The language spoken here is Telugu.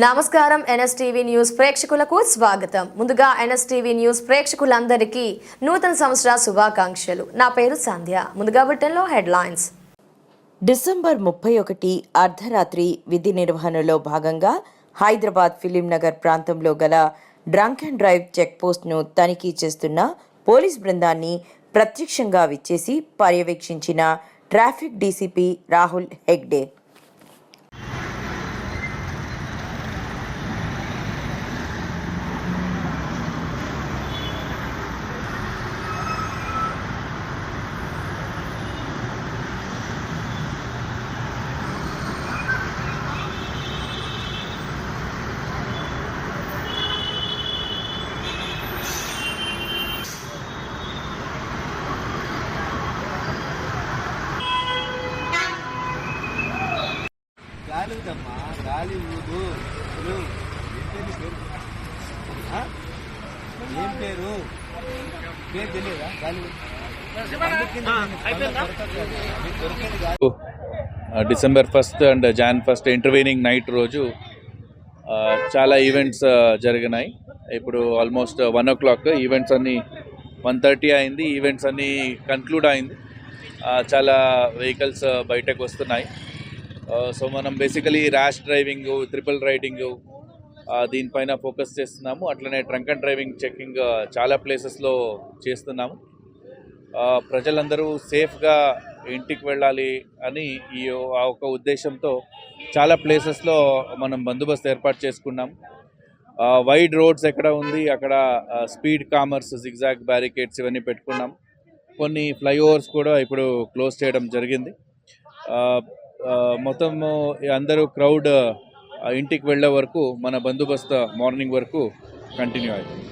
నమస్కారం ఎన్ఎస్టీవీ న్యూస్ ప్రేక్షకులకు స్వాగతం. ముందుగా ఎన్ఎస్టీవీ న్యూస్ ప్రేక్షకులందరికీ నూతన సంవత్సర శుభాకాంక్షలు. నా పేరు సంధ్య. ముందుగా బుట్టెన్లో హెడ్లైన్స్. డిసెంబర్ ముప్పై ఒకటి అర్ధరాత్రి విధి నిర్వహణలో భాగంగా హైదరాబాద్ ఫిలిం నగర్ ప్రాంతంలో గల డ్రంక్ అండ్ డ్రైవ్ చెక్పోస్ట్ను తనిఖీ చేస్తున్న పోలీస్ బృందాన్ని ప్రత్యక్షంగా విచ్చేసి పర్యవేక్షించిన ట్రాఫిక్ డీసీపీ రాహుల్ హెగ్డే. గాలి ఊదమ్మా గాలి ఊదు ఏం పేరు? పేరు తెలియదా? గాలి. December first and Jan first intervening night రోజు చాలా ఈవెంట్స్ జరిగినాయి. ఇప్పుడు almost one o'clock events అన్నీ వన్ థర్టీ అయింది ఈవెంట్స్ అన్నీ కన్క్లూడ్ అయింది. చాలా వెహికల్స్ బయటకు వస్తున్నాయి. సో మనం basically rash driving triple riding దీనిపైన ఫోకస్ చేస్తున్నాము. అట్లనే ట్రంక్ అండ్ డ్రైవింగ్ చెకింగ్ చాలా ప్లేసెస్లో చేస్తున్నాము. ప్రజలందరూ సేఫ్గా ఇంటికి వెళ్ళాలి అని ఈ ఆ ఒక ఉద్దేశంతో చాలా ప్లేసెస్లో మనం బందోబస్తు ఏర్పాటు చేసుకున్నాం. వైడ్ రోడ్స్ ఎక్కడ ఉంది అక్కడ స్పీడ్ కామర్స్ జిగ్జాగ్ బ్యారికేడ్స్ ఇవన్నీ పెట్టుకున్నాం. కొన్ని ఫ్లైఓవర్స్ కూడా ఇప్పుడు క్లోజ్ చేయడం జరిగింది. మొత్తము అందరూ క్రౌడ్ ఇంటికి వెళ్ళే వరకు మన బందోబస్తు మార్నింగ్ వరకు కంటిన్యూ అవుతుంది.